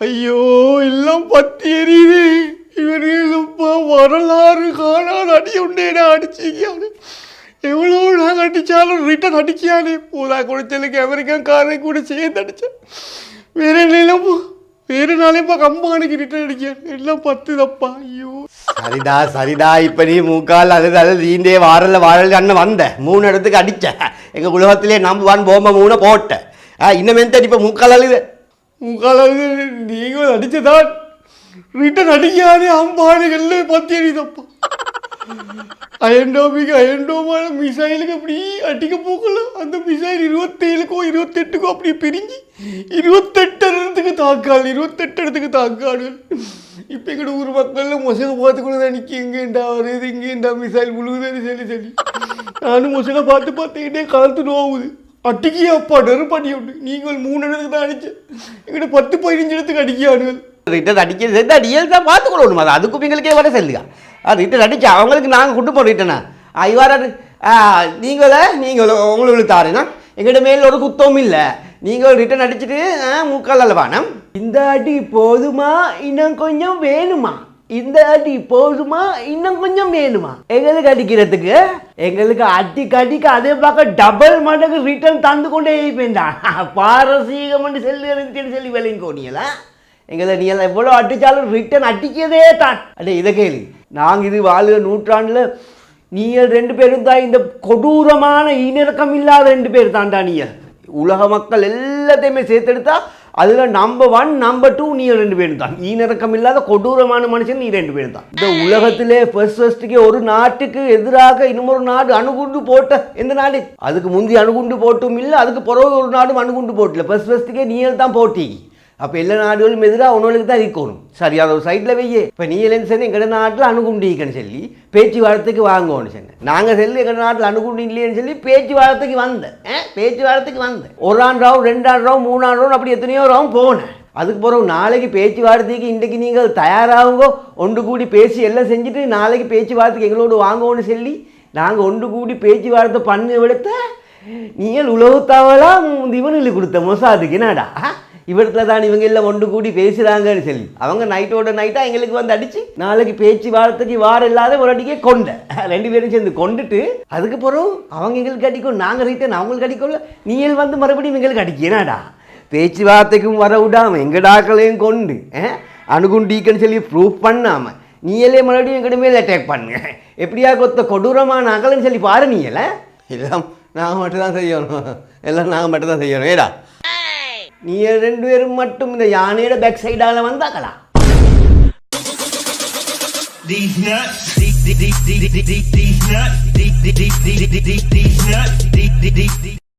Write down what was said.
ஐயோ எல்லாம் பத்தி எரியுது. இவர்களப்பா வரலாறு காணாத அடி உண்டேடா அடிச்சிக்கானு எவ்வளோ நாங்கள் அடித்தாலும் ரிட்டன் அடிக்கானே. பூதா குடித்தலுக்கு அமெரிக்கன் காரை கூட சேர்ந்து அடித்தேன் வேற நிலம் வேறு நாளேப்பா கம்பானுக்கு ரிட்டன் அடிக்க எல்லாம் பத்து தப்பா? ஐயோ. சரிடா சரிடா. இப்ப நீ மூக்கால் அது அது நீண்டே வாரல வாரல் அண்ணன் வந்த. மூணு இடத்துக்கு அடிச்ச. எங்கள் உலகத்திலே நம்புவான் போம்பை மூணை மூணு போட்ட. ஆ, இன்னும் மென்த்தடி இப்போ மூக்கால் அழுது. உங்களது நீங்கள் அடித்ததான் ரிட்டன் அடிக்காதே அம்பானுகள்ல பத்தி அடிதப்பா அயன்டோமிக்கு அயன்டோமான மிசைலுக்கு அப்படி அடிக்க போகல. அந்த மிசைல் இருபத்தேழுக்கோ இருபத்தெட்டுக்கோ அப்படி பிரிஞ்சு இருபத்தெட்டு இடத்துக்கு தாக்காள் இருபத்தெட்டு இடத்துக்கு தாக்காடுகள் இப்போ எங்கட ஊர் மக்கள்ல மொசக பார்த்து கூட தான் நிற்கி இங்கேண்டா வருது இங்கேண்டா மிசைல் விழுகுதுன்னு சொல்லி சொல்லி. நானும் மொசக பார்த்து பார்த்துக்கிட்டே காலத்து நோவுது. அட்டிக்கு அப்பா நெருப்படி உண்டு நீங்கள் மூணு இடத்துக்கு தான் அடிச்சு. எங்கிட்ட பத்து பதினஞ்சு இடத்துக்கு அடிக்காடுகள் ரிட்டன் அடிக்கிறது சேர்த்து அடியல் தான் பார்த்துக்கொள்ளணும் அது அதுக்கும் எங்களுக்கே வர சொல்லுங்க. ரிட்டன் அடிச்சு அவங்களுக்கு நாங்கள் கொண்டு போகிறோம் ரிட்டனா இவ்வாறு நீங்கள நீங்கள் உங்களுக்கு தாருனா எங்கள்கிட்ட மேல ஒரு குத்தம் இல்லை. நீங்கள் ரிட்டன் அடிச்சுட்டு ஆ, முக்கால் அல்லவானம் இந்த அடி போதுமா? இன்னும் கொஞ்சம் வேணுமா? இந்த அடி போதுமா? இன்னும் கொஞ்சம் வேணுமா? எங்களுக்கு அடிக்கிறதுக்கு? எங்களுக்கு அடிக்க அடிக்க அதே பார்க்க டபுள் மடங்கு ரிட்டர்ன் தந்து கொண்டே இருப்பேன்டா. பாரசீகம் செல்லுன்னு சொல்லி விலையும் கோணியலா எங்களை நீ எல்லாம் எவ்வளோ அடித்தாலும் ரிட்டன் அடிக்கதே தான். அடே இதை கேளு. நாங்கள் இது வாழுகிற நூற்றாண்டில் நீங்கள் ரெண்டு பேரும் தான் இந்த கொடூரமான இனிறக்கம் இல்லாத ரெண்டு பேர் தான்டா நீங்கள் உலக மக்கள் எல்லாத்தையுமே சேர்த்தெடுத்தா அதில் நம்பர் ஒன் நம்பர் டூ நீ ரெண்டு பேரும் தான். ஈனிறக்கம் இல்லாத கொடூரமான மனுஷன் நீ ரெண்டு பேரும் தான். இந்த உலகத்திலே ஃபர்ஸ்ட் ஃபர்ஸ்ட்டுக்கே ஒரு நாட்டுக்கு எதிராக இன்னொரு நாடு அணுகுண்டு போட்ட எந்த நாடு? அதுக்கு முந்தி அணுகுண்டு போட்டும் இல்லை அதுக்கு பிறகு ஒரு நாடும் அணுகுண்டு போட்டல ஃபர்ஸ்ட் ஃபர்ஸ்ட்டுக்கே நீ தான் போட்டி. அப்போ எல்லா நாடுகளும் எதிராக அவனுக்கு தான் இருக்கணும் சரி அதை ஒரு சைட்டில் வையே. இப்போ நீ இல்லைன்னு சொல்லி எங்கள் நாட்டில் அணுகுண்டிக்கன்னு சொல்லி பேச்சுவார்த்தைக்கு வாங்கணும்னு சொன்னேன். நாங்கள் சொல்லி எங்கள் நாட்டில் அணுகுண்டு இல்லையேன்னு சொல்லி பேச்சுவார்த்தைக்கு வந்தேன். பேச்சுவார்த்தைக்கு வந்தேன். ஒராம் ரவுண்ட் ரெண்டாண்டு ரவுண்ட் மூணாம் ரவுண்ட் அப்படி எத்தனையோ ரவுண்ட் போனேன். அதுக்கு பிறகு நாளைக்கு பேச்சுவார்த்தைக்கு இன்றைக்கு நீங்கள் தயாராகுங்க? ஒன்று கூடி பேசி எல்லாம் செஞ்சுட்டு நாளைக்கு பேச்சுவார்த்தைக்கு எங்களோடு வாங்குவோன்னு சொல்லி நாங்கள் ஒன்று கூடி பேச்சுவார்த்தை பண்ணி விடுத்த நீங்கள் உலகத்தாவெல்லாம் இவனுக்கு கொடுத்த மொசாதுக்கு என்னடா? இவரத்துல தான் இவங்க எல்லாம் ஒன்று கூடி பேசுகிறாங்கன்னு சொல்லி. அவங்க நைட்டோட நைட்டாக எங்களுக்கு வந்து அடிச்சு நாளைக்கு பேச்சு வார்த்தைக்கு வாரம் இல்லாத ஒரு அடிக்கே கொண்ட. ரெண்டு பேரும் சேர்ந்து கொண்டுட்டு அதுக்கு பிறகு அவங்க எங்களுக்கு அடிக்கும் நாங்கள் ரிட்டர்ன் அவங்களுக்கு அடிக்கல நீங்கள் வந்து மறுபடியும் எங்களுக்கு அடிக்கிறேனாடா பேச்சுவார்த்தைக்கும் வர விடாம எங்கள் டாக்களையும் கொண்டு அணுகுண்டீக்கன்னு சொல்லி ப்ரூஃப் பண்ணாமல் நீயலே மறுபடியும் எங்கிட்ட மேலே அட்டாக் பண்ணுங்க. எப்படியா கொத்த கொடூரமான அகலன்னு சொல்லி பாரு நீயலை எல்லாம் நாங்கள் மட்டும் தான் செய்யணும். எல்லாம் நாங்கள் மட்டும் தான் செய்யணும். ஏடா? நீ ரெண்டு பேரும் மட்டும் இந்த யானையோட பேக் சைடால வந்தாக்கலாம் These nuts,